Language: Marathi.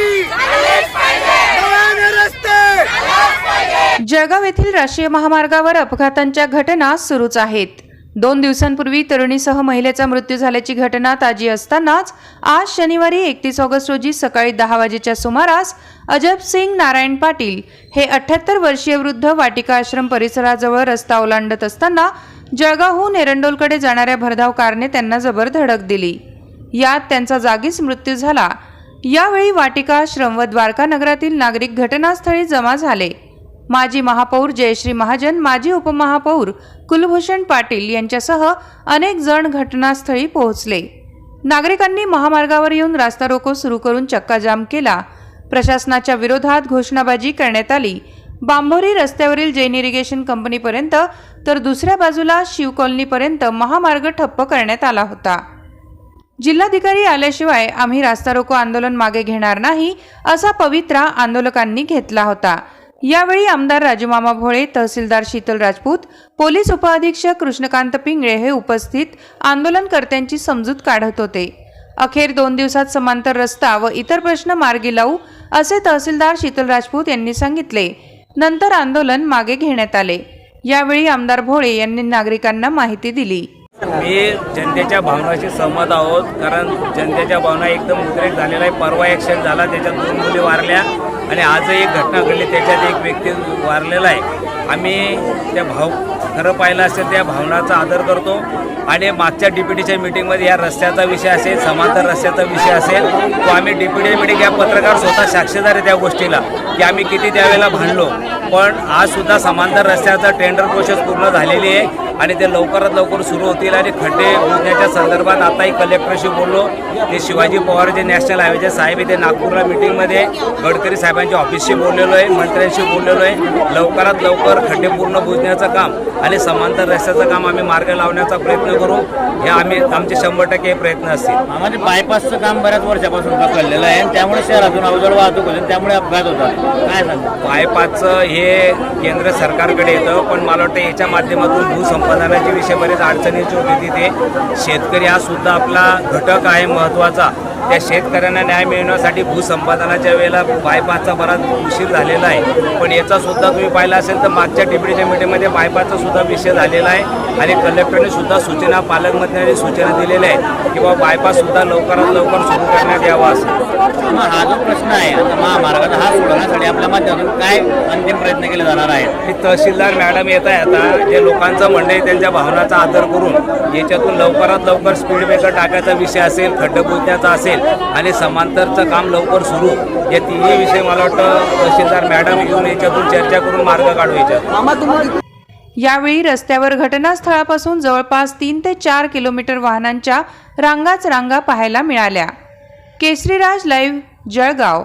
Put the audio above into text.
एमआयडीसी जळगाव येथील राष्ट्रीय महामार्गावर अपघातांच्या घटना सुरूच आहेत. दोन दिवसांपूर्वी तरुणीसह महिलेचा मृत्यू झाल्याची घटना ताजी असतानाच आज शनिवारी एकतीस ऑगस्ट रोजी सकाळी दहा वाजेच्या सुमारास अजब सिंग नारायण पाटील हे अठ्याहत्तर वर्षीय वृद्ध वाटिका आश्रम परिसराजवळ रस्ता ओलांडत असताना जळगावहून एरंडोलकडे जाणाऱ्या भरधाव कारने त्यांना जबर धडक दिली. यात त्यांचा जागीच मृत्यू झाला यावेळी वाटिका आश्रम व द्वारका नगरातील नागरिक घटनास्थळी जमा झाले. माजी महापौर जयश्री महाजन माजी उपमहापौर कुलभूषण पाटील यांच्यासह अनेक जण घटनास्थळी पोहोचले. नागरिकांनी महामार्गावर येऊन रास्ता रोको सुरू करून चक्काजाम केला. प्रशासनाच्या विरोधात घोषणाबाजी करण्यात आली. बांभोरी रस्त्यावरील जैन इरिगेशन कंपनीपर्यंत तर दुसऱ्या बाजूला शिव कॉलनीपर्यंत महामार्ग ठप्प करण्यात आला होता. जिल्हाधिकारी आल्याशिवाय आम्ही रास्ता रोको आंदोलन मागे घेणार नाही असा पवित्रा आंदोलकांनी घेतला होता. यावेळी आमदार राजूमामा भोळे तहसीलदार शीतल राजपूत पोलीस उपअधीक्षक कृष्णकांत पिंगळे हे उपस्थित आंदोलनकर्त्यांची समजूत काढत होते. अखेर दोन दिवसात समांतर रस्ता व इतर प्रश्न मार्गी लावू असे तहसीलदार शीतल राजपूत यांनी सांगितले. नंतर आंदोलन मागे घेण्यात आले. यावेळी आमदार भोळे यांनी नागरिकांना माहिती दिली. मी जनतेच्या भावनाशी सहमत आहोत कारण जनतेच्या भावना एकदम उद्रेक झालेला आहे. परवा ॲक्शन झाला त्याच्यात दोन मुली वारल्या आणि आजही एक घटना घडली त्याच्यात एक व्यक्ती वारलेला आहे. आम्ही त्या भाव खरं पाहिलं असेल त्या भावनाचा आदर करतो. आणि मागच्या डिप्युटीच्या मिटिंगमध्ये या रस्त्याचा विषय असेल समांतर रस्त्याचा विषय असेल तो आम्ही डिप्युटी मिटिंग या पत्रकार स्वतः साक्षीदार आहे त्या गोष्टीला की आम्ही किती त्यावेळेला भांडलो. पण आजसुद्धा समांतर रस्त्याचा टेंडर प्रोसेस पूर्ण झालेली आहे. आणि ते लवकरात लवकर सुरू होतील आणि खड्डे बुजण्याच्या संदर्भात आताही कलेक्टरशी बोललो. ते शिवाजी पवार जे नॅशनल हायवेचे साहेब आहे ते नागपूरला मिटिंगमध्ये गडकरी साहेबांच्या ऑफिसशी बोललेलो आहे मंत्र्यांशी बोललेलो आहे. लवकरात लवकर खड्डे पूर्ण बुजण्याचं काम आणि समांतर रस्त्याचं काम आम्ही मार्ग लावण्याचा प्रयत्न करू. हे आम्ही आमचे शंभर टक्के प्रयत्न असतील. आम्हाला बायपासचं काम बऱ्याच वर्षापासून ढकललेलं आहे आणि त्यामुळे शहरातून अवजड वाहतूक होते त्यामुळे अपघात होतात. काय सांगता बायपासचं हे केंद्र सरकारकडे येतं पण मला वाटतं याच्या माध्यमातून भूसंपादनाचे विषय बरेच अडचणीचे होते तिथे. शेतकरी हा सुद्धा आपला घटक आहे महत्त्वाचा त्या शेतकऱ्यांना न्याय मिळवण्यासाठी भूसंपादनाच्या वेळेला बायपासचा बराच उशीर झालेला आहे. पण याचा सुद्धा तुम्ही पाहिला असेल तर मागच्या डिप्युटीच्या मीटिंगमध्ये बायपासचा सुद्धा विषय झालेला आहे. आणि कलेक्टरने सुद्धा सूचना पालकमंत्र्यांनी सूचना दिलेल्या आहेत की बाबा बायपास सुद्धा लवकरात लवकर सुरू करण्यात यावा असं. मग हा जो प्रश्न आहे आता महामार्गाचा हा सोडवण्यासाठी आपल्या माध्यमातून काय अंतिम प्रयत्न केले जाणार आहेत? ही तहसीलदार मॅडम येत आहे आता जे लोकांचं म्हणणं आहे त्यांच्या भावनाचा आदर करून याच्यातून लवकरात लवकर स्पीड ब्रेकर टाकायचा विषय असेल खड्डे बुजण्याचा असेल आणि समांतरचं काम लवकर सुरू. या तिन्ही विषय मला वाटतं तहसीलदार मॅडम येऊन याच्यातून चर्चा करून मार्ग काढू याच्यात. यावेळी रस्त्यावर घटनास्थळापासून जवळपास तीन ते चार किलोमीटर वाहनांच्या रांगाच रांगा पाहायला मिळाल्या. केसरीराज लाईव्ह जळगाव.